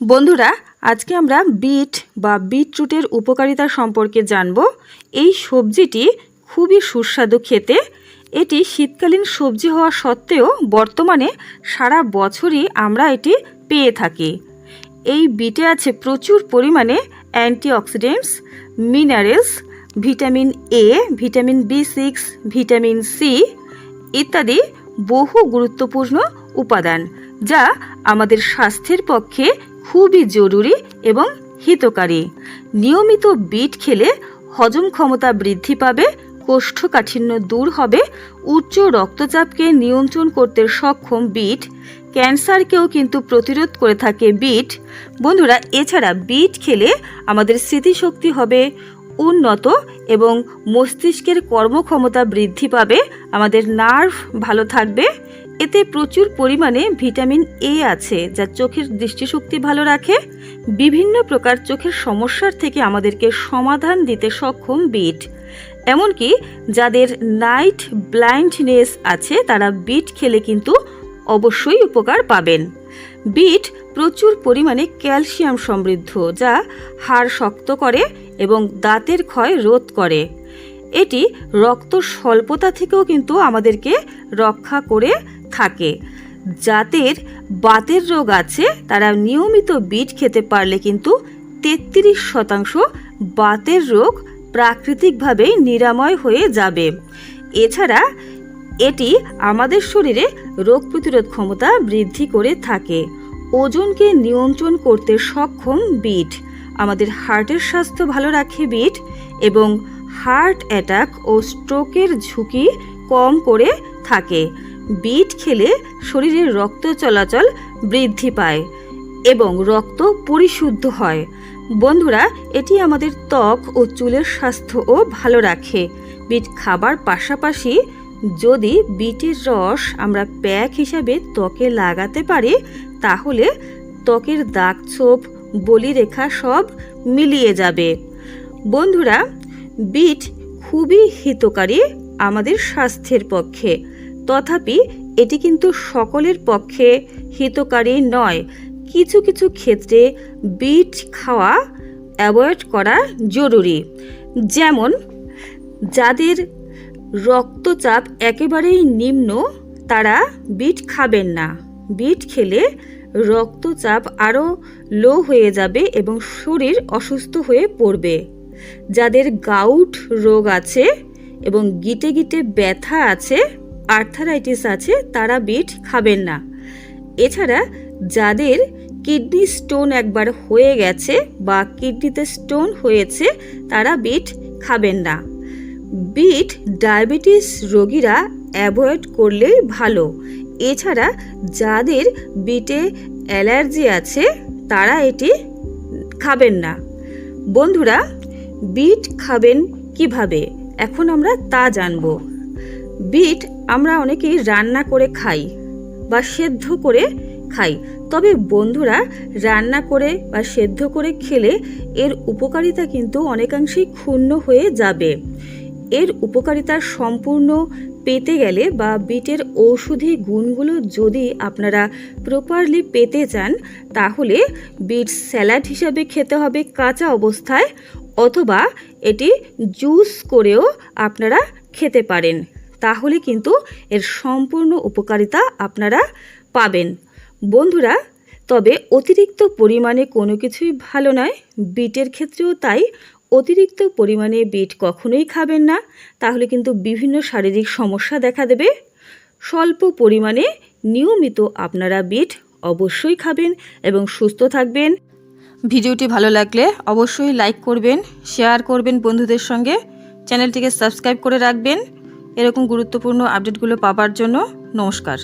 বন্ধুরা, আজকে আমরা বিট বা বিটরুটের উপকারিতা সম্পর্কে জানব। এই সবজিটি খুবই সুস্বাদু খেতে। এটি শীতকালীন সবজি হওয়া সত্ত্বেও বর্তমানে সারা বছরই আমরা এটি পেয়ে থাকি। এই বিটে আছে প্রচুর পরিমাণে antioxidants, minerals, vitamin A, vitamin B six, vitamin C ইত্যাদি বহু গুরুত্বপূর্ণ উপাদান, যা আমাদের স্বাস্থ্যের পক্ষে খুবই জরুরি এবং হিতকারী। নিয়মিত বিট খেলে হজম ক্ষমতা বৃদ্ধি পাবে, কোষ্ঠকাঠিন্য দূর হবে, উচ্চ রক্তচাপকে নিয়ন্ত্রণ করতে সক্ষম বিট, ক্যান্সারকেও কিন্তু প্রতিরোধ করে থাকে বিট। বন্ধুরা, এছাড়া বিট খেলে আমাদের স্মৃতিশক্তি হবে, উন্নত এবং মস্তিষ্কের কর্মক্ষমতা বৃদ্ধি পাবে, আমাদের নার্ভ ভালো থাকবে এতে প্রচুর পরিমাণে ভিটামিন এ আছে, যা চোখের দৃষ্টিশক্তি ভালো রাখে। বিভিন্ন প্রকার চোখের সমস্যার থেকে আমাদেরকে সমাধান দিতে সক্ষম বিট। এমনকি যাদের নাইট ব্লাইন্ডনেস আছে, তারা বিট খেলে কিন্তু অবশ্যই উপকার পাবেন। বিট প্রচুর পরিমাণে ক্যালসিয়াম সমৃদ্ধ, যা হাড় শক্ত করে এবং দাঁতের ক্ষয় রোধ করে। এটি রক্ত স্বল্পতা থেকেও কিন্তু আমাদেরকে রক্ষা করে থাকে। যাদের বাতের রোগ আছে, তারা নিয়মিত বিট খেতে পারলে কিন্তু তেত্রিশ শতাংশ বাতের রোগ প্রাকৃতিকভাবেই নিরাময় হয়ে যাবে। এছাড়া এটি আমাদের শরীরে রোগ প্রতিরোধ ক্ষমতা বৃদ্ধি করে থাকে। ওজনকে নিয়ন্ত্রণ করতে সক্ষম বিট আমাদের হার্টের স্বাস্থ্য ভালো রাখে বিট এবং হার্ট অ্যাটাক ও স্ট্রোকের ঝুঁকি কম করে থাকে। বিট খেলে শরীরের রক্ত চলাচল বৃদ্ধি পায় এবং রক্ত পরিশুদ্ধ হয়। বন্ধুরা, এটি আমাদের ত্বক ও চুলের স্বাস্থ্যও ভালো রাখে। বিট খাবার পাশাপাশি যদি বিটের রস আমরা প্যাক হিসাবে ত্বকে লাগাতে পারি, তাহলে ত্বকের দাগ ছোপ বলিরেখা সব মিলিয়ে যাবে। বন্ধুরা বিট খুবই হিতকারী আমাদের স্বাস্থ্যের পক্ষে। তথাপি এটি কিন্তু সকলের পক্ষে হিতকারী নয়। কিছু কিছু ক্ষেত্রে বিট খাওয়া অ্যাভয়েড করা জরুরি। যেমন, যাদের রক্তচাপ একেবারেই নিম্ন, তারা বিট খাবেন না। বিট খেলে রক্তচাপ আরও লো হয়ে যাবে এবং শরীর অসুস্থ হয়ে পড়বে। যাদের গাউট রোগ আছে এবং গিটে গিটে ব্যথা আছে আর্থারাইটিস আছে, তারা বিট খাবেন না। এছাড়া যাদের কিডনি স্টোন একবার হয়ে গেছে বা কিডনিতে স্টোন হয়েছে, তারা বিট খাবেন না। বিট ডায়াবেটিস রোগীরা অ্যাভয়েড করলেই ভালো। এছাড়া যাদের বিটে অ্যালার্জি আছে, তারা এটি খাবেন না। বন্ধুরা, বিট খাবেন কীভাবে? এখন আমরা তা জানব। বিট আমরা অনেকেই রান্না করে খাই বা সেদ্ধ করে খাই। তবে বন্ধুরা, রান্না করে বা সেদ্ধ করে খেলে এর উপকারিতা কিন্তু অনেকাংশেই ক্ষুণ্ণ হয়ে যাবে। এর উপকারিতা সম্পূর্ণ পেতে গেলে বা বিটের ঔষধি গুণগুলো যদি আপনারা প্রপারলি পেতে চান, তাহলে বিট স্যালাড হিসাবে খেতে হবে কাঁচা অবস্থায়, অথবা এটি জুস করেও আপনারা খেতে পারেন। তাহলে কিন্তু এর সম্পূর্ণ উপকারিতা আপনারা পাবেন। বন্ধুরা, তবে অতিরিক্ত পরিমাণে কোনো কিছুই ভালো নয়। বিটের ক্ষেত্রেও তাই অতিরিক্ত পরিমাণে বিট কখনোই খাবেন না। তাহলে কিন্তু বিভিন্ন শারীরিক সমস্যা দেখা দেবে। স্বল্প পরিমাণে নিয়মিত আপনারা বিট অবশ্যই খাবেন এবং সুস্থ থাকবেন। ভিডিওটি ভালো লাগলে অবশ্যই লাইক করবেন, শেয়ার করবেন বন্ধুদের সঙ্গে। চ্যানেলটিকে সাবস্ক্রাইব করে রাখবেন। এরকম গুরুত্বপূর্ণ আপডেটগুলো পাবার জন্য নমস্কার।